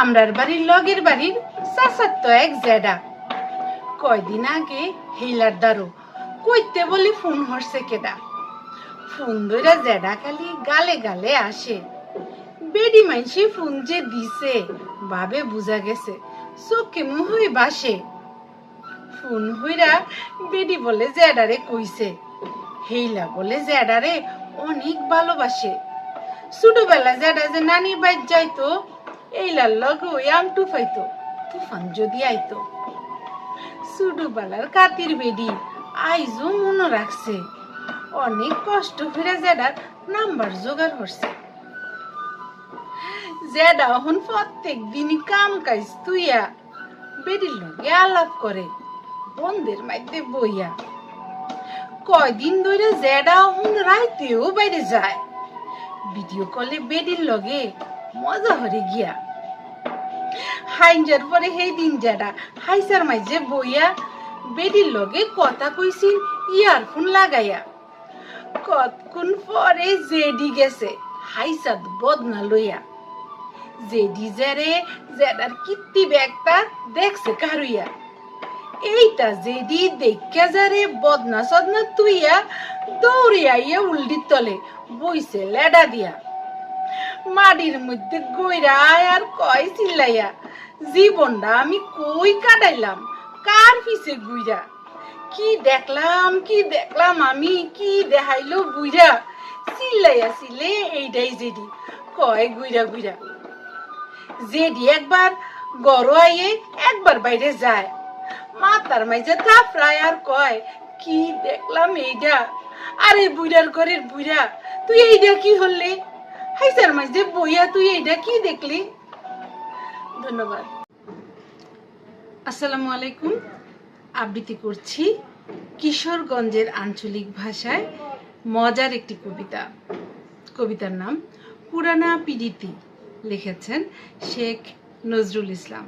আমরার বাড়ির লগের বাড়ির চাচাত্ত এক জেডা। কয়দিন আগে হিলার দারো কইতে বলি ফোন হরছে কেডা। ফোন ধরে জেডা খালি গালে গালে আসে। বেডি মানসি ফোন যে দিছে ভাবে বুঝা গেছে, চোখে মুহই বাসে। ফোন হইরা বেডি বলে জেডারে কইছে। হেইলা বলে জেডারে অনেক ভালোবাসে। ছোটবেলা জেডা যে নানির বাইর যাইতো এইলার লগে ওই আমটু পাইতো তুফান যদি আইতো। ছোটবেলার কাতির বেডি, আইজও মনে রাখছে। অনেক কষ্ট করে জেডার নাম্বার জোগাড় করছে। জেডা এখন প্রত্যেক দিনই কাম কাজ তুইয়া, বেডির লগে আলাপ করে, বন্ধের মাইতে বইয়া। কয়দিন ধরে জেডা এখন রাইতেও বাইরে যায়। ভিডিও কলে বেডির লগে মজা হরে গিয়া। হাইঞ্জার পরে সেই দিন জেডা। হাইসার মাইজে বইয়া বেডির লগে কথা কইছিল ইয়ারফোন লাগাইয়া। কতক্ষণ পরে জেডি গেছে হাইসাদ বদনা লইয়া। জেডি জেরে, জেডার কীর্তি ব্যাগটা দেখছে কারুইয়া। এইটা জেডি দেখা যারে বদনা সদনা তুইয়া দৌড়িয়া ইয়ে উল্টির তলে বইছে লেডা দিয়া। মাটির মধ্যে গইরা আর কয় চিল্লাইয়া? জীবনটা আমি কই কাটাইলাম? কার পিছে গুইরা? কি দেখলাম কি দেখলাম আমি, কি দেখাইলো বুইরা? চিল্লাইয়া চিলে এইটাই জেডি। কয় গুইরা গুইরা? জেডি একবার গড় আইয়ে একবার বাইরে যায়। মাতার মাইজে থাপড়ায় আর কয়, কি দেখলাম এইটা আরে বুইরার ঘরের বুইরা, তুই এইটা কি হলে হাইসার মাঝে বইয়া তুই এটা কি দেখলি? ধন্যবাদ। আসসালামু আলাইকুম। আবৃত্তি করছি কিশোরগঞ্জের আঞ্চলিক ভাষায় মজার একটি কবিতা। কবিতার নাম, পুরানা পিডিতি, লিখেছেন শেখ নজরুল ইসলাম।